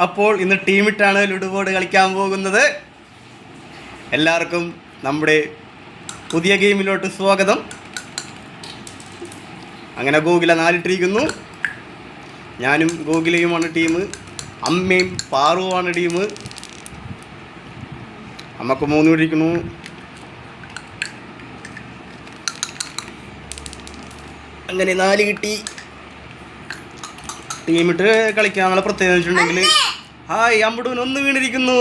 അപ്പോൾ ഇന്ന് ടീമിട്ടാണ് ludo board കളിക്കാൻ പോകുന്നത്. എല്ലാവർക്കും നമ്മുടെ പുതിയ ഗെയിമിലോട്ട് സ്വാഗതം. അങ്ങനെ ഗോകുല നാലിട്ടിരിക്കുന്നു. ഞാനും ഗോകുലയുമാണ് ടീം. അമ്മയും പാറുവുമാണ് ടീം. അമ്മയ്ക്ക് മൂന്ന് പിടിക്കുന്നു അങ്ങനെ നാല് കിട്ടി. ടീമിട്ട് കളിക്കാനുള്ള പ്രത്യേകത വെച്ചിട്ടുണ്ടെങ്കിൽ ഹായ് അമ്പടൂന് ഒന്ന് വീണിരിക്കുന്നു.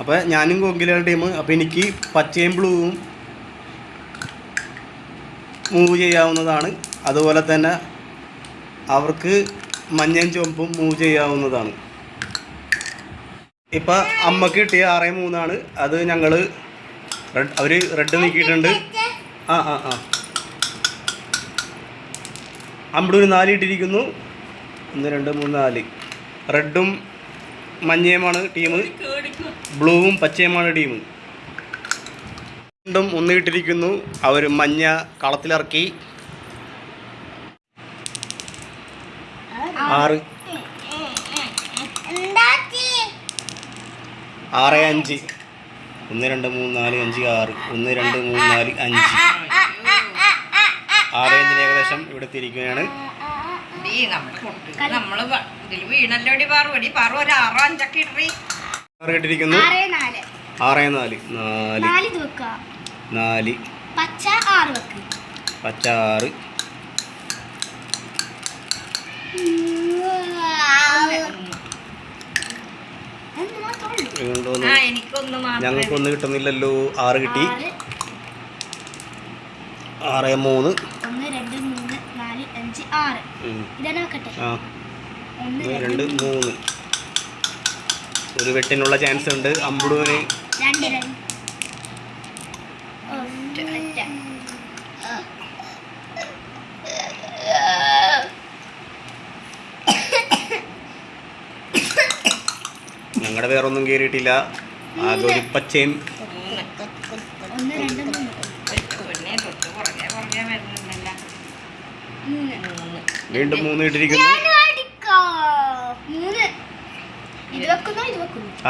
അപ്പോൾ ഞാനും കൊങ്കിലുള്ള ടീം. അപ്പോൾ എനിക്ക് പച്ചയും ബ്ലൂവും മൂവ് ചെയ്യാവുന്നതാണ്. അതുപോലെ തന്നെ അവർക്ക് മഞ്ഞയും ചുവപ്പും മൂവ് ചെയ്യാവുന്നതാണ്. ഇപ്പോൾ അമ്മയ്ക്ക് കിട്ടിയ ആറ് മൂന്നാണ്. അത് ഞങ്ങൾ അവർ റെഡ് നീക്കിയിട്ടുണ്ട്. ആ ആ ആ. അമ്പടൂര് നാല് ഇട്ടിരിക്കുന്നു. ഒന്ന് രണ്ട് മൂന്ന് നാല്. റെഡും മഞ്ഞയുമാണ് ടീം. ബ്ലൂവും പച്ചയുമാണ് ടീം. രണ്ടും ഒന്ന് ഇട്ടിരിക്കുന്നു. അവർ മഞ്ഞ കളത്തിലിറക്കി. ആറ്. ആറ് അഞ്ച്. ഒന്ന് രണ്ട് മൂന്ന് നാല് അഞ്ച് ആറ്. ഒന്ന് രണ്ട് മൂന്ന് നാല് അഞ്ച് ആറ് അഞ്ചിന് ഏകദേശം ഇവിടെ തിരിക്കുകയാണ് ഡീ, നമ്മൾ പൊട്ടുക. നമ്മൾ വ- ഇതിൽ ഏകദേശം ഇവിടെ തിരിക്കുകയാണ്. ആറോ ആറ് നാല്. നാല്. നാല്. പച്ച ആറ് പച്ച ആറ്. ഞങ്ങൾക്കൊന്നും കിട്ടുന്നില്ലല്ലോ. ആറ് കിട്ടി. ആറ് മൂന്ന് ഒന്ന് രണ്ട് മൂന്ന് നാല് അഞ്ച് ആറ്. ഇതന്നെ വെക്കട്ടെ രണ്ട് മൂന്ന്. ഒരു വെട്ടിനുള്ള ചാൻസ് ഉണ്ട്. അമ്പുടുവിന്. ഞങ്ങളുടെ വേറൊന്നും കേറിയിട്ടില്ല. ആകെ ഒരു പച്ചയും മൂന്ന് ഒന്ന് രണ്ട് മൂന്ന് പിന്നെ തൊട്ട് പുറകെ പുറകെ വരുന്നുണ്ടല്ല മൂന്ന് മൂന്ന് വീണ്ടും മൂന്ന് ഇട്ടിരിക്കുന്നു.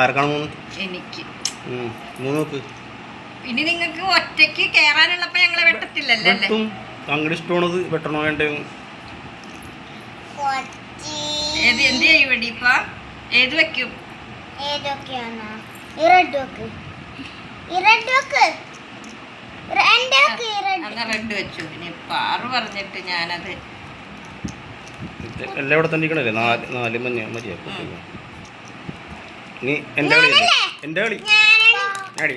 ആർക്കാണ് മൂന്ന്? എനിക്ക്. മൂന്ന് നോക്ക് ഇനി നിങ്ങൾക്ക് ഒറ്റയ്ക്ക് കേറാനുള്ളപ്പോ ഞങ്ങളെ വെട്ടത്തില്ലല്ലോ? അങ്ങനെ വെട്ടും ഇഷ്ടമാണത് വെട്ടണോ വേണ്ടേ ഏത് എന്ത് ചെയ്യും ഇവിടെ ഇപ്പൊ? ഏത് വെക്കും? റെഡ് വെച്ചു. ഇനി പാറു പറഞ്ഞിട്ട് ഞാനത് എല്ലാം ഇവിടെ തന്നെ ഇരിക്കണല്ലേ നാല് നാല് മഞ്ഞ മതിയാക്കും നീ എന്റെ കളി? എന്റെ കളി? അടി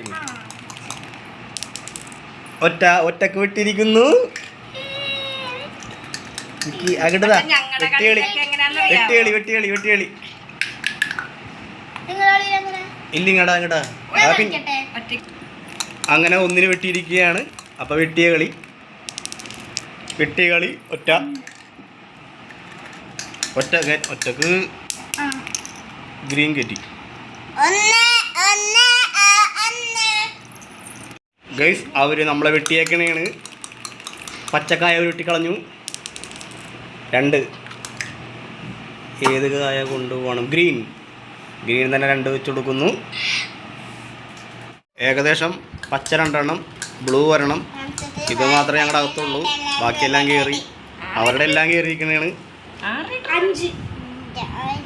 ഒറ്റ ഒറ്റയ്ക്ക് വിട്ടിരിക്കുന്നു. അകിടതാ. വെട്ടികളി? വെട്ടികളി വെട്ടികളി വെട്ടികളി നിങ്ങളോട് എങ്ങനെ ഇല്ല ഇങ്ങടാ അങ്ങനെ ഒന്നിന് വെട്ടിയിരിക്കുകയാണ്. അപ്പൊ വെട്ടിയ കളി. വെട്ടിയ കളി ഒറ്റ. ഒറ്റ ഒറ്റയ്ക്ക് ഗ്രീൻ കെറ്റി ഗൈസ് അവർ നമ്മളെ വെട്ടിയേക്കണേണ്. പച്ചക്കായ അവർ വെട്ടിക്കളഞ്ഞു രണ്ട്. ഏത് കായ കൊണ്ടുപോകണം? ഗ്രീൻ. ഗ്രീൻ തന്നെ രണ്ട് വെച്ച് കൊടുക്കുന്നു. ഏകദേശം പച്ച രണ്ടെണ്ണം ബ്ലൂ വരണം ഇത് മാത്രമേ ഞങ്ങളുടെ അകത്തുള്ളൂ. ബാക്കിയെല്ലാം കയറി അവരുടെ എല്ലാം കയറിയിരിക്കണേണ് ആറ് അഞ്ച്. ഞാൻ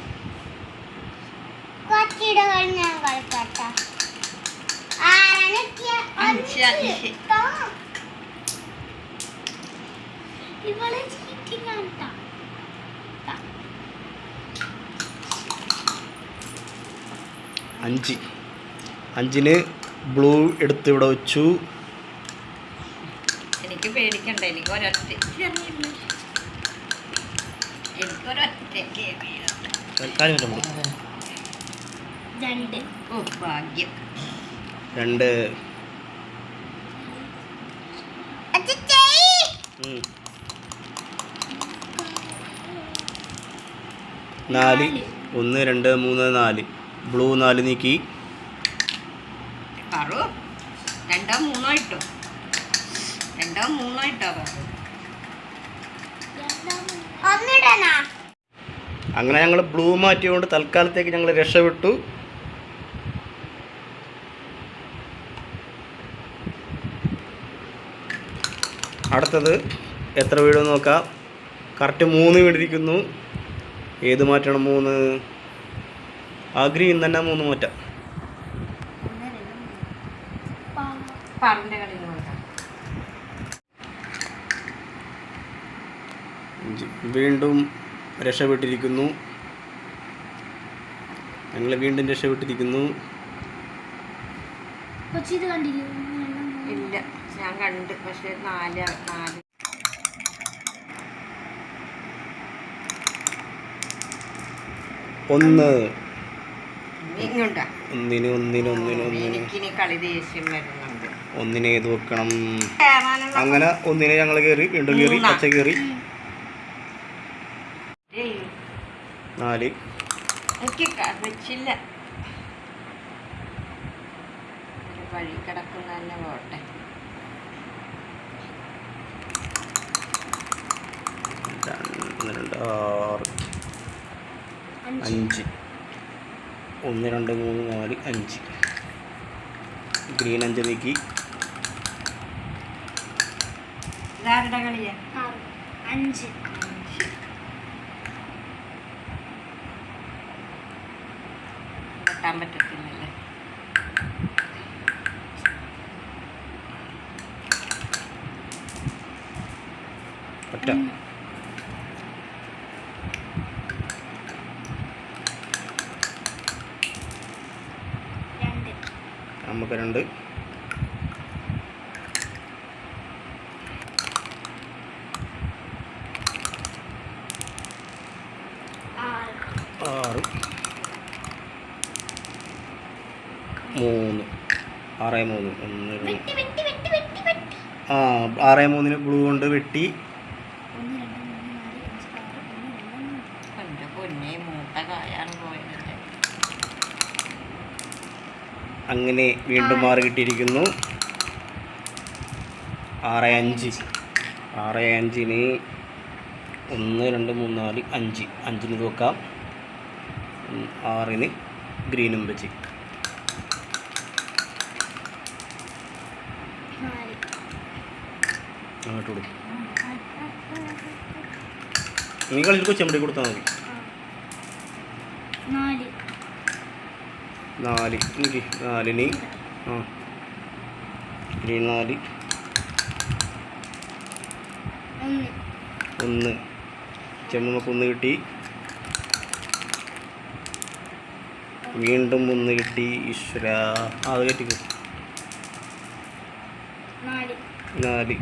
ഇവളെ. അഞ്ച്. അഞ്ചിന് ബ്ലൂ എടുത്ത് ഇവിടെ വെച്ചു. എനിക്ക് പേടിക്കണ്ട എനിക്ക് ഒരൊറ്റ എനിക്ക് ഒരൊറ്റയ്ക്ക് തൽക്കാലം ഇല്ല നമ്മൾ. രണ്ട്. ഓ ഭാഗ്യം. രണ്ട്. ഉം. നാല് ഒന്ന് രണ്ട് മൂന്ന് നാല്. ബ്ലൂ നാല് നീക്കി. രണ്ടോ മൂന്നോ ഇട്ടോ? രണ്ടോ മൂന്നോ ഇട്ടോ അങ്ങനെ ഞങ്ങൾ ബ്ലൂ മാറ്റിയതുകൊണ്ട് തൽക്കാലത്തേക്ക് ഞങ്ങൾ രക്ഷപ്പെട്ടു. അടുത്തത് എത്ര വീടും നോക്കാം. കറക്റ്റ് മൂന്ന് വീടിരിക്കുന്നു. ഏത് മാറ്റണം മൂന്ന്? ആ ഗ്രീൻ തന്നെ മൂന്ന് മാറ്റാം കളി നോക്കാം അഞ്ച്. വീണ്ടും രക്ഷപ്പെട്ടിരിക്കുന്നു. ഞങ്ങൾ വീണ്ടും രക്ഷപ്പെട്ടിരിക്കുന്നു. ഇല്ല ഞാൻ കണ്ട് പക്ഷെ നാല് നാല്. ഒന്ന്. ഒന്നിന് ഒന്നിന് ഒന്നിന് ഒന്നിന്. കളി ദേഷ്യം വരുന്നുണ്ട്. ഒന്നിനെ ഏത് വെക്കണം? അങ്ങനെ ഒന്നിനെ ഞങ്ങൾ കയറി വീണ്ടും കയറി. പച്ച കയറി നാല് വെച്ചില്ല ഒരു വഴി കിടക്കുന്ന തന്നെ പോട്ടെ. രണ്ട് രണ്ട് ആറ്. അഞ്ച്. ഒന്ന് രണ്ട് മൂന്ന് നാല് അഞ്ച്. ഗ്രീൻ അഞ്ച് നീക്കി അഞ്ച്. പറ്റത്തില്ലല്ലേ ഒറ്റ രണ്ട് നമുക്ക് രണ്ട് ആറ് ആറ് മൂന്ന് ആറ് മൂന്ന്. ഒന്ന് വെട്ടി വെട്ടി വെട്ടി വെട്ടി വെട്ടി. ആ ആറ് മൂന്നിന് ബ്ലൂ കൊണ്ട് വെട്ടി. അങ്ങനെ വീണ്ടും മാറി കിട്ടിയിരിക്കുന്നു ആറ് അഞ്ച്. ആറ് അഞ്ചിന് ഒന്ന് രണ്ട് മൂന്ന് നാല് അഞ്ച്. അഞ്ചിന് നോക്കാം. ആറിന് ഗ്രീനും വെച്ച് നാല് അങ്ങോട്ട് കൊടുക്കും നീ കൊച്ചമ്പടി കൊടുത്താൽ മതി. നാല്. എനിക്ക് നാലിന് ആ. നാല്. ഒന്ന്. ചെമ്മക്ക് ഒന്ന് കിട്ടി. വീണ്ടും ഒന്ന് കിട്ടി. ഈശ്വര. അത് കെട്ടിക്കും. നാല്.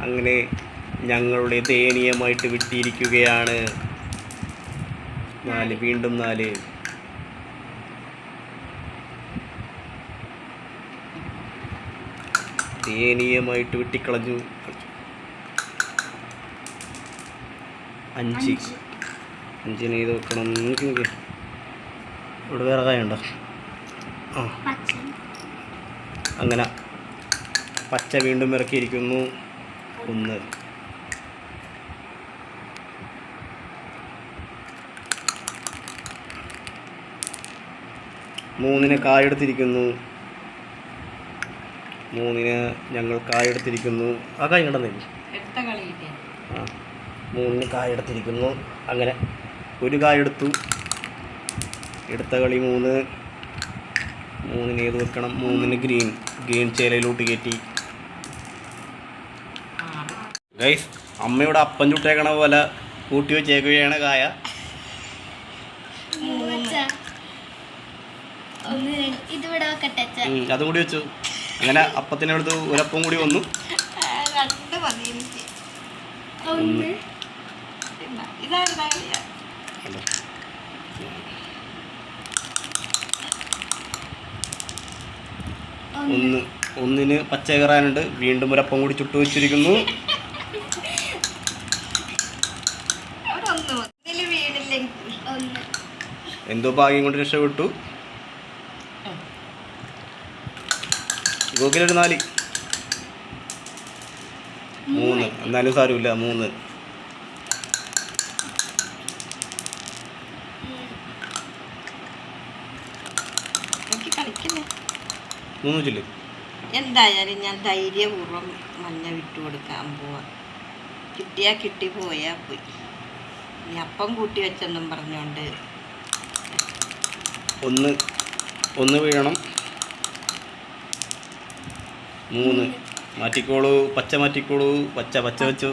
അങ്ങനെ ഞങ്ങളുടെ ദയനീയമായിട്ട് വിട്ടിരിക്കുകയാണ്. നാല് വീണ്ടും നാല്. ദയനീയമായിട്ട് വിട്ടിക്കളഞ്ഞു. അഞ്ച്. അഞ്ചിനെ ഇത് വെക്കണം ഇവിടെ വേറെ കായുണ്ടോ ആ. അങ്ങനെ പച്ച വീണ്ടും ഇറക്കിയിരിക്കുന്നു. ഒന്ന്. മൂന്നിന് കായെടുത്തിരിക്കുന്നു. മൂന്നിന് ഞങ്ങൾ കായെടുത്തിരിക്കുന്നു. ആ കായ് കണ്ടെന്നില്ല ആ മൂന്നിന് കായെടുത്തിരിക്കുന്നു. അങ്ങനെ ഒരു കായെടുത്തു. എടുത്ത കളി മൂന്ന്. മൂന്നിന് ഏത് വെക്കണം? മൂന്നിന് ഗ്രീൻ. ഗ്രീൻ ചേലയിലോട്ട് കയറ്റി ഗൈസ് അമ്മയുടെ അപ്പം ചുട്ടേക്കണ പോലെ കൂട്ടി വെച്ചേക്കുകയാണ് കായ. അതും കൂടി വെച്ചു. അങ്ങനെ അപ്പത്തിനടുത്ത് ഒരപ്പം കൂടി വന്നു. രണ്ട് മതി എനിക്ക് ഒന്ന് ഇല്ല, ഇതാരുടെ കളിയാ കണ്ടോ? ഒന്ന് ഒന്ന് ഒന്നിന് പച്ച കയറാനുണ്ട് വീണ്ടും ഒരപ്പം കൂടി ചുട്ടു വെച്ചിരിക്കുന്നു. എന്തോ ഭാഗ്യം കൊണ്ട് രക്ഷപ്പെട്ടു. ഗോകിലൊരു നാല്. മൂന്ന്. എന്നാലും സാരമില്ല. മൂന്ന് എനിക്ക് കളിക്കുന്നേ മൂന്ന് ജില്ല എന്തായാലും ഞാൻ ധൈര്യപൂർവം മഞ്ഞ വിട്ടു കൊടുക്കാൻ പോവാ. കിട്ടിയാ കിട്ടി പോയാ പോയി. ഇനി അപ്പം കൂട്ടി വെച്ചെന്നും പറഞ്ഞോണ്ട്. ഒന്ന് ഒന്ന് വീഴണം. മൂന്ന്. മാറ്റിക്കോളൂ പച്ച മാറ്റിക്കോളൂ പച്ച പച്ച വെച്ചു.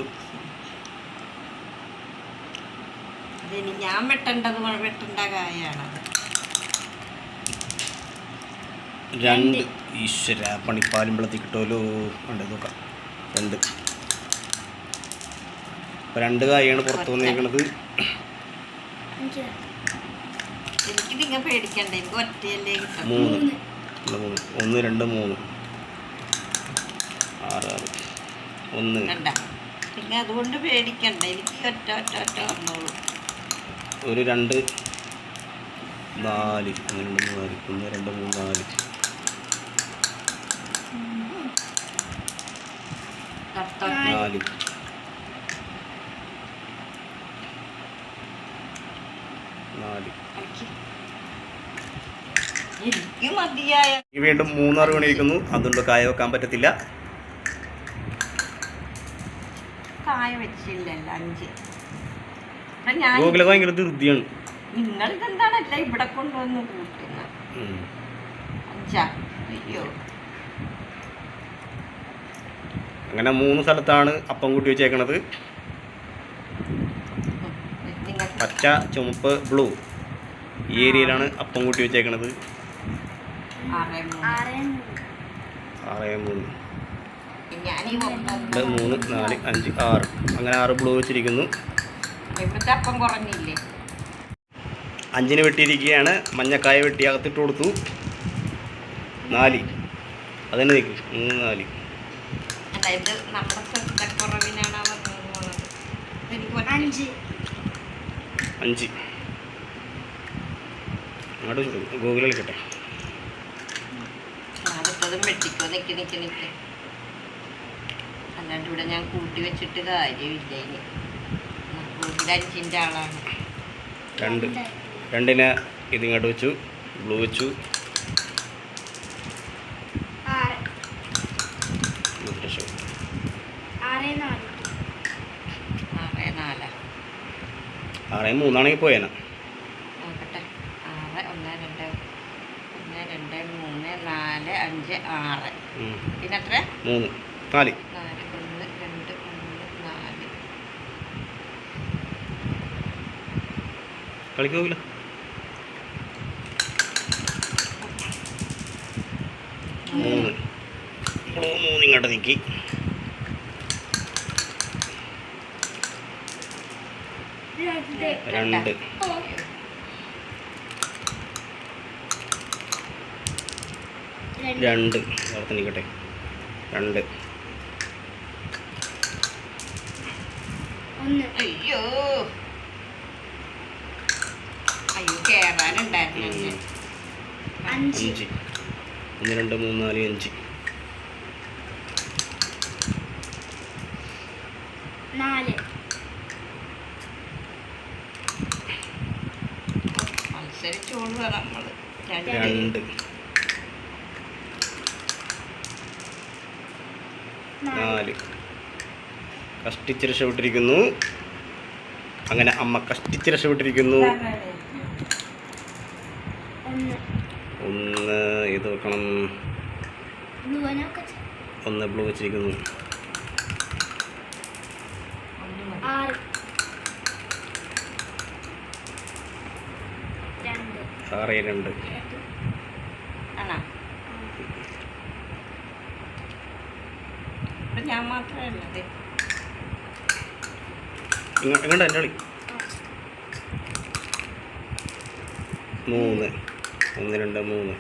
ഞാൻ വെട്ടേണ്ടത് വെട്ടേണ്ട കായാണത് രണ്ട് ഈശ്വര പണിപ്പാലും വെള്ളത്തിൽ കിട്ടുമല്ലോ ഉണ്ട് നോക്കാം. രണ്ട്. അപ്പം രണ്ട് കായാണ് പുറത്ത് ഒറ്റയല്ലേ മൂന്ന്. മൂന്ന്. ഒന്ന് രണ്ട് മൂന്ന്. ആറ് ആറ്. ഒന്ന്. കണ്ട. പിന്നെ അതുകൊണ്ട് പേടിക്കണ്ട. എനിക്ക് ഒറ്റ ഒറ്റ ഒറ്റ വന്നോളൂ. ഒരു രണ്ട് നാല്. ഒന്ന് രണ്ട് മൂന്ന്. നാല്. ഒന്ന് രണ്ട് മൂന്ന് നാല്. ഈ വീണ്ടും മൂന്നാറ് മണിയിരിക്കുന്നു അതുകൊണ്ട് കായ വെക്കാൻ പറ്റത്തില്ല. കായ വെച്ചില്ലല്ലോ അഞ്ച് ഭയങ്കര ധൃതിയാണ്. നിങ്ങൾ ഇതെന്താണല്ല ഇവിടെ കൊണ്ടുവന്ന് കൂട്ടുന്നത്. അഞ്ചാ? അയ്യോ. അങ്ങനെ മൂന്ന് സ്ഥലത്താണ് അപ്പം കൂട്ടി വെച്ചേക്കണത്. പച്ച ചുമപ്പ് ബ്ലൂ. ഈ ഏരിയയിലാണ് അപ്പം കൂട്ടി വെച്ചേക്കണത്. ആറ് മൂന്ന് മൂന്ന് നാല് അഞ്ച് ആറ്. അങ്ങനെ ആറ് ബ്ലൂ വെച്ചിരിക്കുന്നു. അഞ്ചിന് വെട്ടിയിരിക്കുകയാണ്. മഞ്ഞക്കായ വെട്ടി അകത്തിട്ട് കൊടുത്തു. നാല്. അതന്നെ നിൽക്കും മൂന്ന് നാല്. അതായത് നമ്മുടെ ശ്രദ്ധക്കുറവിനാണ് അവർ പോകുന്നത് എനിക്ക് അഞ്ച്. അഞ്ച്. ഗൂഗിൾ കളിക്കട്ടെ അടുത്തതും വെട്ടിക്കോ നിക്ക് നിക്ക് നിക്ക്. അല്ലാണ്ട് ഇവിടെ ഞാൻ കൂട്ടി വെച്ചിട്ട് കാര്യമില്ല ഇനി. കൂടുതൽ അഞ്ചിന്റെ ആളാണ്. രണ്ട്. രണ്ടിനെ ഇതിങ്ങോട്ട് വെച്ചു ബ്ലൂ വെച്ചു ആറ് ഇത് രക്ഷപ്പെട്ടു. ആറ് നാല് ആറ് നാല് ആറേ മൂന്നാണെങ്കിൽ പോയേന. നോക്കട്ടെ. ആറ് ഒന്ന് രണ്ട് ഒന്ന് രണ്ട് മൂന്ന് നാല് അഞ്ച് ആറ്. പിന്നെ എത്ര? മൂന്ന്. നാല്. നാല് ഒന്ന് രണ്ട് മൂന്ന് നാല്. കളിക്കൂല മൂന്ന് മൂന്ന് ഇങ്ങോട്ട് നീക്കി. രണ്ട്. രണ്ട്. വളർത്തി നിൽക്കട്ടെ രണ്ട്. അയ്യോ. അയ്യോ കേറാനുണ്ടായിരുന്നു അഞ്ച്. ഒന്ന് രണ്ട് മൂന്ന് നാല് അഞ്ച്. നാല്. രണ്ട് നാല്. കഷ്ടിച്ച് രക്ഷപ്പെട്ടിരിക്കുന്നു. അങ്ങനെ അമ്മ കഷ്ടിച്ച് രക്ഷപ്പെട്ടിരിക്കുന്നു. ഒന്ന്. ഇത് വെക്കണം. ബ്ലൂവനൊക്കെ ഒന്ന് ബ്ലൂ വെച്ചിരിക്കുന്നു ഒന്ന് മതി. ആറ് ഇപ്പൊ ഞാൻ മാത്രമേ എങ്ങോട്ടാ എന്റെ കളി മൂന്ന്. ഒന്ന് രണ്ട് മൂന്ന്.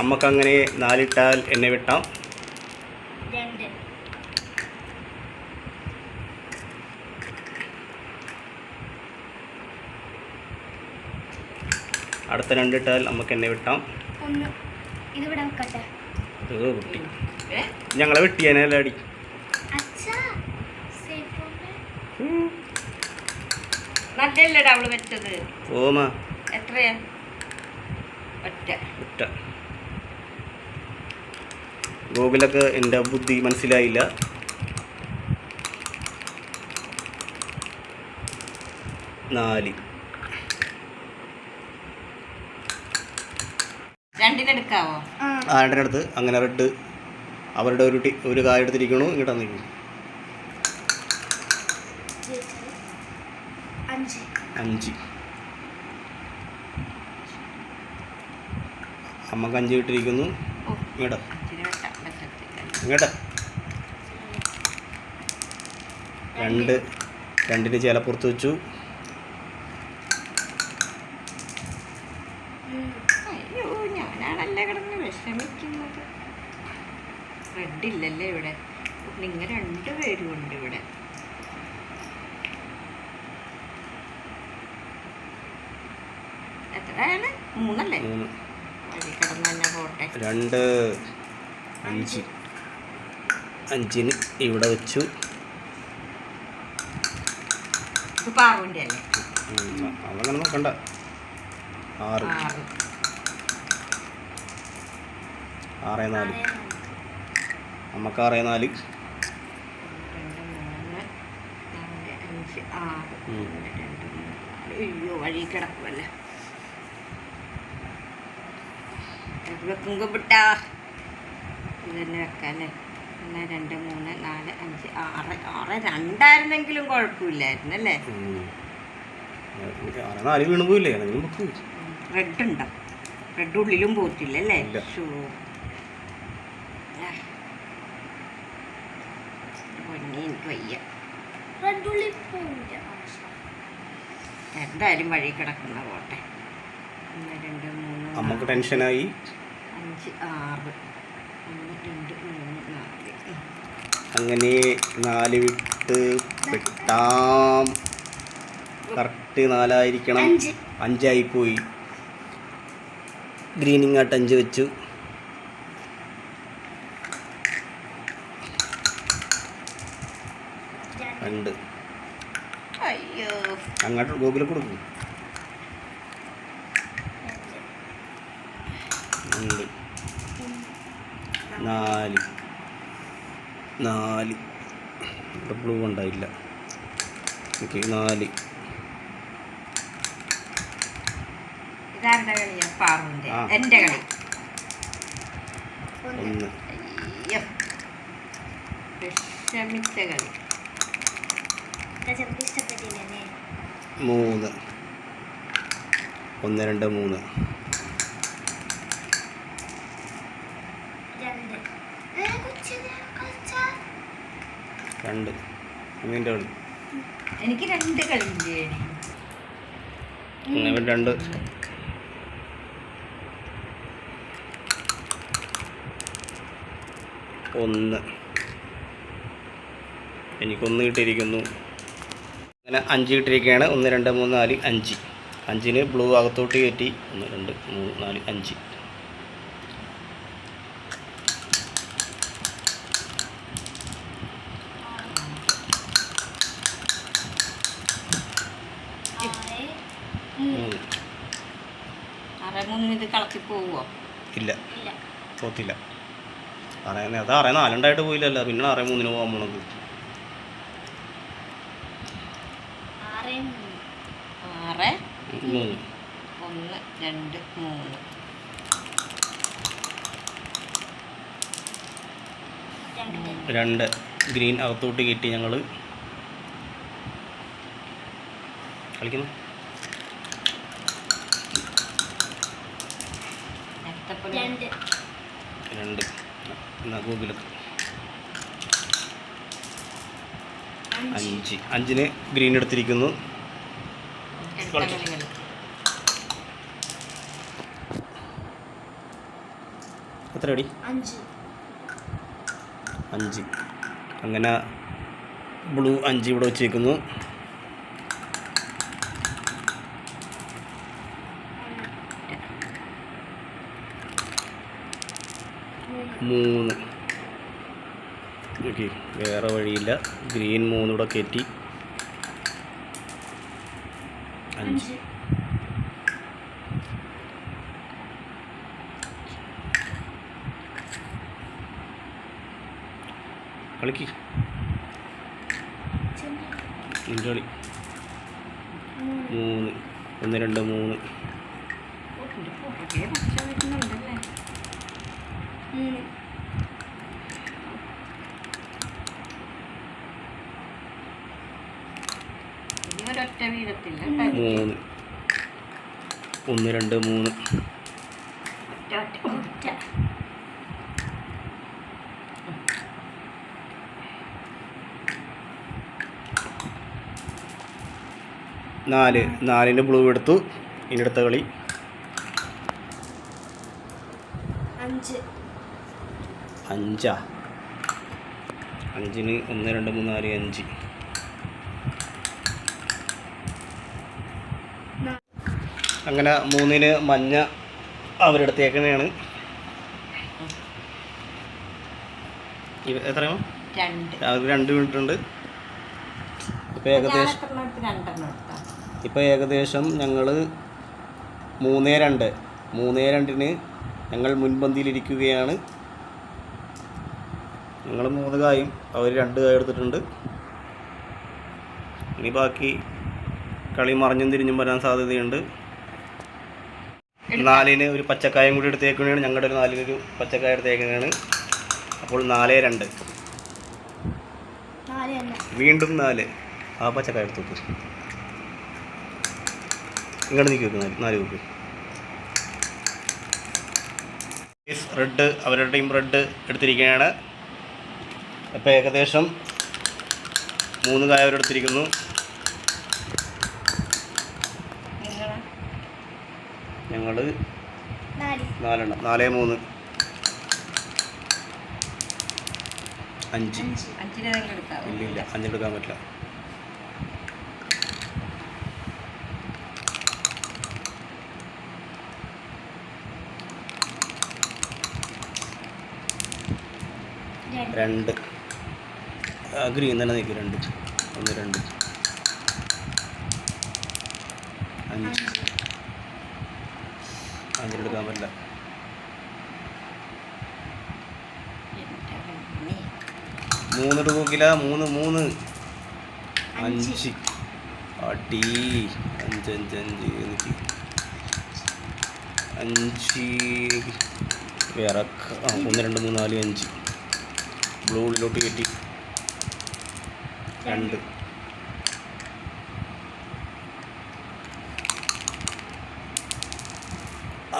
അമ്മക്കങ്ങനെ നാലിട്ടാൽ എന്നെ വെട്ടാം രണ്ട് അടുത്ത രണ്ട് ഇട്ടാൽ നമുക്ക് എന്നെ വിട്ടാം. ഒന്ന് ഇതിവിടെ വെക്കട്ടെ. ഇത് കുട്ടി. ഞങ്ങളെ വെട്ടിയാനല്ല അടി? നല്ലല്ലടാ അവൾ വെച്ചത്. ഓമാ. എത്രയാ? ഒറ്റ. ഒറ്റ. ഗോകുലൊക്കെ എന്റെ ബുദ്ധി മനസ്സിലായില്ല. നാല് രണ്ടിനെടുക്കാവോ ആ ആരുടെ അടുത്ത് അങ്ങനെ റെഡ് അവരുടെ ഒരു ടി ഒരു കായ എടുത്തിരിക്കണു ഇങ്ങോട്ട് ജയിച്ചത് അഞ്ച്. അമ്മയ്ക്ക് അഞ്ച് കിട്ടിയിരിക്കുന്നു. ഇങ്ങോട്ട്. ഇങ്ങോട്ട്. രണ്ട്. രണ്ടിന് ചേലപ്പുറത്ത് വെച്ചു ഉം. അയ്യോ ഞാനാണല്ലേ കിടന്ന് വിഷമിക്കുന്നത് റെഡ് ഇല്ലല്ലേ ഇവിടെ നിങ്ങൾ രണ്ടുപേരും ഉണ്ട് ഇവിടെ എത്രയാണ് മൂന്നല്ലേ മൂന്ന് വഴി കിടന്ന് തന്നെ പോട്ടെ രണ്ട് അഞ്ച് അഞ്ചിന് ഇവിടെ വെച്ചു. അതങ്ങനെ നോക്കണ്ട. ആറ്. ആറ്. നാല്. നമുക്ക് ആറ് നാല്. അയ്യോ വഴി കിടക്കുമല്ലേ ഇത് വെക്കുമ്പോ വിട്ടാ. ഇത് തന്നെ വെക്കാല്ലേ ഒന്ന് രണ്ട് മൂന്ന് നാല് അഞ്ച് ആറ് ആറ് രണ്ടായിരുന്നെങ്കിലും കുഴപ്പമില്ലായിരുന്നു അല്ലേ? റെഡ് ഉണ്ടോ? റെഡ് ഉള്ളിലും പോത്തില്ല അല്ലേ. ഷൂ. എനിക്ക് വയ്യ. എന്തായാലും വഴി കിടക്കുന്ന പോട്ടെ. ഒന്ന് രണ്ട് മൂന്ന് നമുക്ക് ടെൻഷനായി അഞ്ച് ആറ് ഒന്ന് രണ്ട് മൂന്ന് നാല്. അങ്ങനെ നാല് വിട്ട് വെട്ടാം കറക്റ്റ് നാലായിരിക്കണം. അഞ്ചായിപ്പോയി അഞ്ചായി പോയി. ഗ്രീനിങ് ആട്ട് അഞ്ച് വെച്ചു. രണ്ട്. അങ്ങോട്ട് ഗോകുല കൊടുക്കും. നാല്. നാല്. ഇവിടെ ബ്ലൂ ഉണ്ടായില്ല. ഓക്കെ നാല്. എന്റെ കളി. ഒന്ന്. വിഷമിച്ച കളി. മൂന്ന്. ഒന്ന് രണ്ട് മൂന്ന്. രണ്ട്. അമ്മീന്റെ കളി എനിക്ക് രണ്ട് കളിയില്ലേ? രണ്ട്. ഒന്ന്. എനിക്കൊന്ന് കിട്ടിയിരിക്കുന്നു. അങ്ങനെ അഞ്ച് കിട്ടിയിരിക്കുകയാണ്. ഒന്ന് രണ്ട് മൂന്ന് നാല് അഞ്ച്. അഞ്ചിന് ബ്ലൂ അകത്തോട്ട് കയറ്റി. ഒന്ന് രണ്ട് മൂന്ന് നാല് അഞ്ച് ആറ് മൂന്ന് മൂന്ന് ആറ് മൂന്നിന് ഇത് കളത്തി പോവോ ഇല്ല ഇല്ല അറിയാൻ അത് അറിയാൻ നാലുണ്ടായിട്ട് പോയില്ലല്ലോ. പിന്നെ ആറേ മൂന്നിന് പോകാൻ പോണത്. മൂന്ന്. ഒന്ന് രണ്ട് മൂന്ന്. രണ്ട്. രണ്ട്. ഗ്രീൻ അകത്തോട്ട് കിട്ടി ഞങ്ങൾ കളിക്കുന്നു. രണ്ട്. രണ്ട്. എന്നാ ഗൂഗിൾ അഞ്ച്. അഞ്ച് അഞ്ചിന് ഗ്രീൻ എടുത്തിരിക്കുന്നു. എടുത്ത എത്ര അടി? അഞ്ച്. അഞ്ച്. അങ്ങനെ ബ്ലൂ അഞ്ച് ഇവിടെ വെച്ചേക്കുന്നു മൂന്ന്. ഓക്കെ വേറെ വഴിയില്ല. ഗ്രീൻ മൂന്ന് ഇവിടെ കയറ്റി. അഞ്ച്. കളിക്ക്. കളി. മൂന്ന്. ഒന്ന് രണ്ട് മൂന്ന്. മൂന്ന് ഇനി ഒരൊറ്റ വീഴത്തില്ല മൂന്ന്. ഒന്ന് രണ്ട് മൂന്ന്. നാല്. നാലിന്റെ ബ്ലൂ എടുത്തു. ഇനി അടുത്ത കളി. അഞ്ച്. അഞ്ചാ. അഞ്ചിന് ഒന്ന് രണ്ട് മൂന്ന് നാല് അഞ്ച്. അങ്ങനെ മൂന്നിന് മഞ്ഞ അവരുടെ എത്രയാണ് രണ്ട്. അവർക്ക് രണ്ട് മിനിറ്റ് ഉണ്ട്. ഇപ്പൊ ഏകദേശം ഇപ്പൊ ഏകദേശം ഞങ്ങൾ മൂന്നേ രണ്ട്. മൂന്നേ രണ്ടിന് ഞങ്ങൾ മുൻപന്തിയിലിരിക്കുകയാണ്. ഞങ്ങൾ മൂന്ന് കായും അവർ രണ്ട് കായ എടുത്തിട്ടുണ്ട്. ഇനി ബാക്കി കളി മറിഞ്ഞും തിരിഞ്ഞും വരാൻ സാധ്യതയുണ്ട്. നാലിന് ഒരു പച്ചക്കായം കൂടി എടുത്തേക്കുകയാണ് ഞങ്ങളുടെ ഒരു നാലിനൊരു പച്ചക്കായ എടുത്തേക്കുന്നതാണ്. അപ്പോൾ നാല് രണ്ട്. വീണ്ടും നാല്. ആ പച്ചക്കായ എടുത്തു വെക്ക്. ഇങ്ങോട്ട് നീക്കി വെക്ക് നാല് നാല് വെക്ക്. റെഡ് അവരുടെ ടീം റെഡ് എടുത്തിരിക്കുകയാണ്. അപ്പോൾ ഏകദേശം മൂന്ന് കായ അവരെടുത്തിരിക്കുന്നു നിങ്ങൾ ഞങ്ങൾ നാല്. നാലെണ്ണം. നാല് മൂന്ന്. അഞ്ച്. ഇല്ല ഇല്ല. അഞ്ചെടുക്കാൻ പറ്റില്ല. രണ്ട്. രണ്ട്. ഗ്രീൻ തന്നെ നിൽക്കും രണ്ട്. ഒന്ന് രണ്ട്. അഞ്ച്. അഞ്ചെടുക്കാൻ പറ്റില്ല. മൂന്ന് ടൂക്കില മൂന്ന് മൂന്ന്. അഞ്ച്. അടി. അഞ്ച് അഞ്ച് അഞ്ച്. എനിക്ക് അഞ്ച്. വേറെ ആ ഒന്ന് രണ്ട് മൂന്ന് നാല് അഞ്ച്. ബ്ലൂളിലോട്ട് കയറ്റി രണ്ട്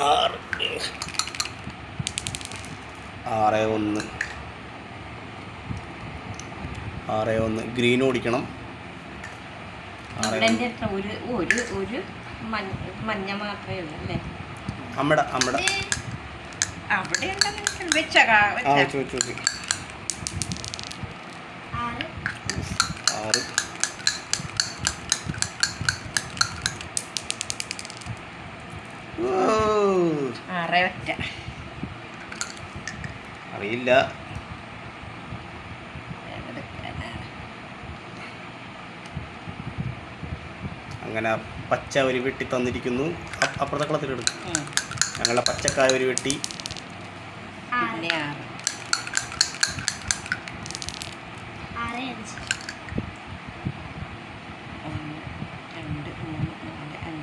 ആറ് ആറ് ഒന്ന് ആറ് ഒന്ന് ഗ്രീൻ ഓടിക്കണം ഒരു ഒരു ഒരു മഞ്ഞ മഞ്ഞ മാത്രമേ ഉള്ളൂ അല്ലേ? അമ്മട അമ്മട. അവിടെ ആ വെച്ച വെച്ചു വെച്ചു. ആറ്. അറിയില്ല. അങ്ങനെ പച്ച ഒരു വെട്ടി തന്നിരിക്കുന്നു. അപ്പുറത്തെ കുളത്തിൽ എടുക്കും. ഞങ്ങളുടെ പച്ചക്കായ ഒരു വെട്ടി.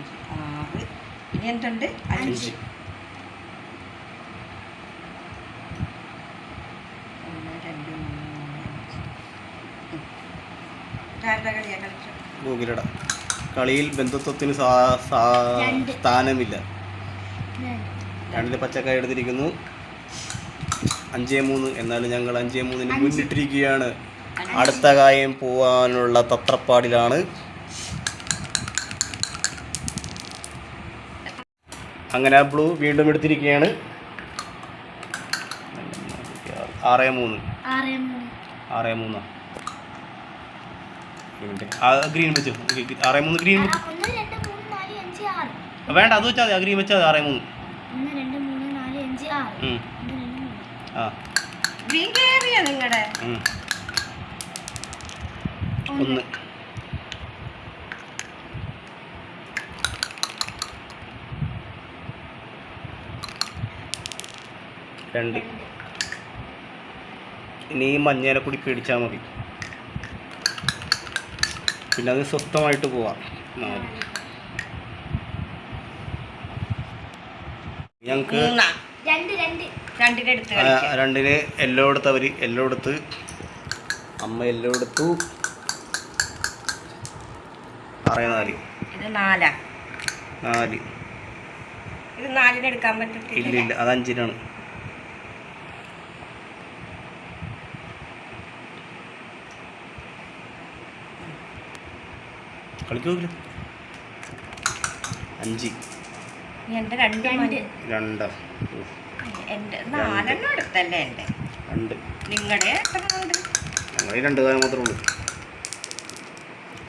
ഗൂഗിളിടാം ഇനി എന്തുണ്ട്? അഞ്ച്. കളിയിൽ ബന്ധുത്വത്തിന്. സ്ഥാനമില്ല. രണ്ട്. രണ്ടിൽ പച്ചക്കായ എടുത്തിരിക്കുന്നു. അഞ്ചേ മൂന്ന്. എന്നാലും ഞങ്ങൾ അഞ്ചേ മൂന്നിന്. മുന്നിട്ടിരിക്കുകയാണ്. അടുത്ത കായം പോവാനുള്ള തത്രപ്പാടിലാണ്. അങ്ങനെ ബ്ലൂ വീണ്ടും എടുത്തിരിക്കുകയാണ്. ആറ് മൂന്ന്. ആറ് മൂന്ന്. ആറ് മൂന്ന്. ആ ഗ്രീൻ വെച്ച്. ആറേ മൂന്ന് ഗ്രീൻ വേണ്ട അത് വെച്ചാൽ മതി. ആ ഗ്രീൻ വെച്ചാൽ ആറേ. മൂന്ന്. ഒന്ന്. രണ്ട്. ഇനി മഞ്ഞേനെ കൂടി പേടിച്ചാൽ മതി. പിന്നെ അത് സ്വസ്ഥമായിട്ട് പോവാം. ഞങ്ങൾക്ക് രണ്ടിന് എല്ലോ എടുത്ത് അവർ എല്ലോ എടുത്ത് അമ്മ എല്ലോ എടുത്തു. ആറ് നാല്. ഇല്ല ഇല്ല. അത് അഞ്ചിനാണ്. കളിക്കൂല അഞ്ച്. എന്റെ രണ്ട് മണി എന്റെ നാലെണ്ണം എടുത്തല്ലേ രണ്ട്. നിങ്ങളുടെ ഞങ്ങൾ രണ്ട് കാലം മാത്രമേ ഉള്ളൂ.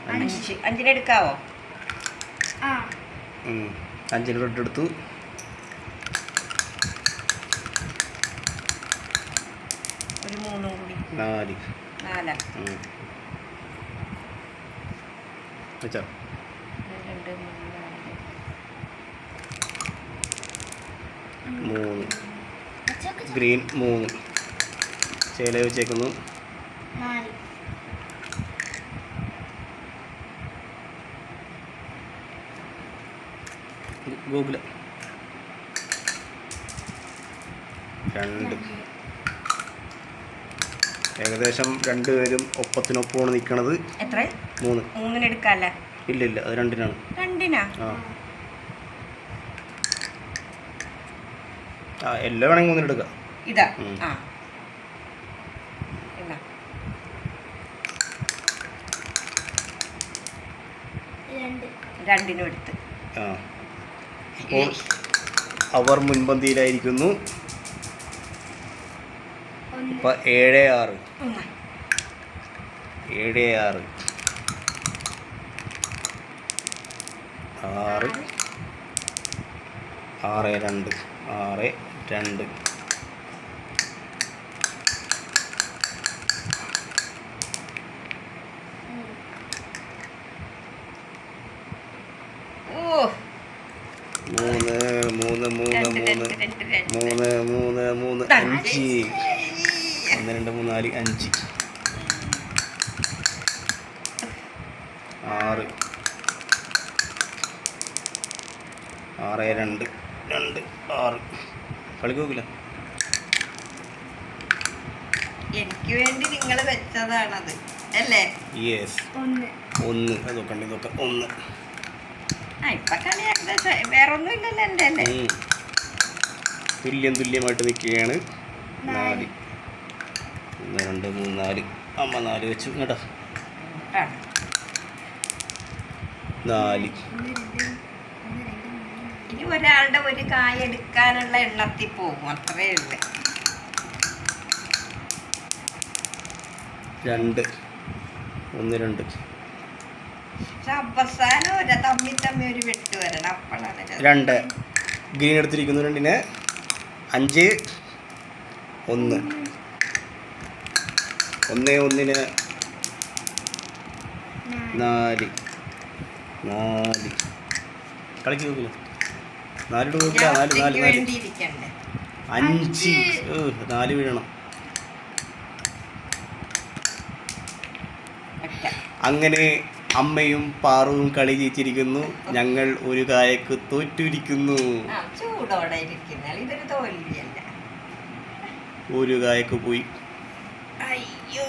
അഞ്ച്. അഞ്ചിന് എടുക്കാവോ? ആ. ഉം. അഞ്ചിന് റെഡ് എടുത്തു. ഒരു മൂന്നും കൂടി. നാല്. നാലാ. വെച്ചോ. മൂന്ന്. ഗ്രീൻ മൂന്ന്. ചേല വെച്ചേക്കുന്നു. ഗൂഗിൾ. രണ്ട്. ഏകദേശം രണ്ടുപേരും ഒപ്പത്തിനൊപ്പമാണ് നിൽക്കുന്നത് എത്ര മൂന്ന്. മൂന്നിന് എടുക്കാല്ലേ ഇല്ല ഇല്ല അത് രണ്ടിനാണ്. രണ്ടിനാ? ആ. എല്ലാം വേണമെങ്കിൽ മൂന്നിന് എടുക്കാം ഇതാ. ആ. രണ്ടിനും എടുത്ത് അവർ മുൻപന്തിയിലായിരിക്കുന്നു. ഇപ്പൊ ഏഴ് ആറ്. ഏഴ് ആറ്. ആറ്. ആറ് രണ്ട്. ആറ് രണ്ട്. മൂന്ന് മൂന്ന് മൂന്ന് മൂന്ന്. മൂന്ന് മൂന്ന് മൂന്ന്. അഞ്ച്. ഒന്ന് രണ്ട് മൂന്ന് നാല് അഞ്ച് ആറ് ആറ് രണ്ട് രണ്ട് ആറ്. കളിക്കൂക്കില്ല എനിക്ക് വേണ്ടി നിങ്ങൾ വെച്ചതാണത്. അല്ലേ? യെസ് ഒന്ന്. ഇതൊക്കെ ഒന്ന്. ഇല്ലല്ലോ എന്റെ അല്ലേ. തുല്യം തുല്യമായിട്ട് നിൽക്കുകയാണ്. നാല്. ഒന്ന് രണ്ട് മൂന്ന് നാല്. അമ്മ നാല് വെച്ചു. കേട്ടോ നാല് ഒന്ന് രണ്ട് ഒന്ന് രണ്ട് മൂന്ന് നാല് ഇനി ഒരാളുടെ ഒരു കായ എടുക്കാനുള്ള എണ്ണത്തിൽ പോകും. അത്രേ ഉള്ളു. രണ്ട്. ഒന്ന് രണ്ട്. പക്ഷെ അവസാനം ഒരു തമ്മി തമ്മി ഒരു വെട്ട് വരണം. അപ്പോഴാണ് രണ്ട്. ഗ്രീൻ എടുത്തിരിക്കുന്നു രണ്ടിന്. അഞ്ച്. ഒന്ന്. ഒന്ന് ഒന്നിന്. നാല്. നാല്. നാല്. കളിക്ക് നോക്കില്ല. നാലിട്ട് നോക്കില്ല നാല് നാല് നാല്. അഞ്ച്. നാല് വീഴണം അങ്ങനെ അമ്മയും പാറുവും കളി ജയിച്ചിരിക്കുന്നു. ഞങ്ങൾ ഒരു കായക്ക് തോറ്റിരിക്കുന്നു. ഒരു കായക്ക് പോയി. അയ്യോ.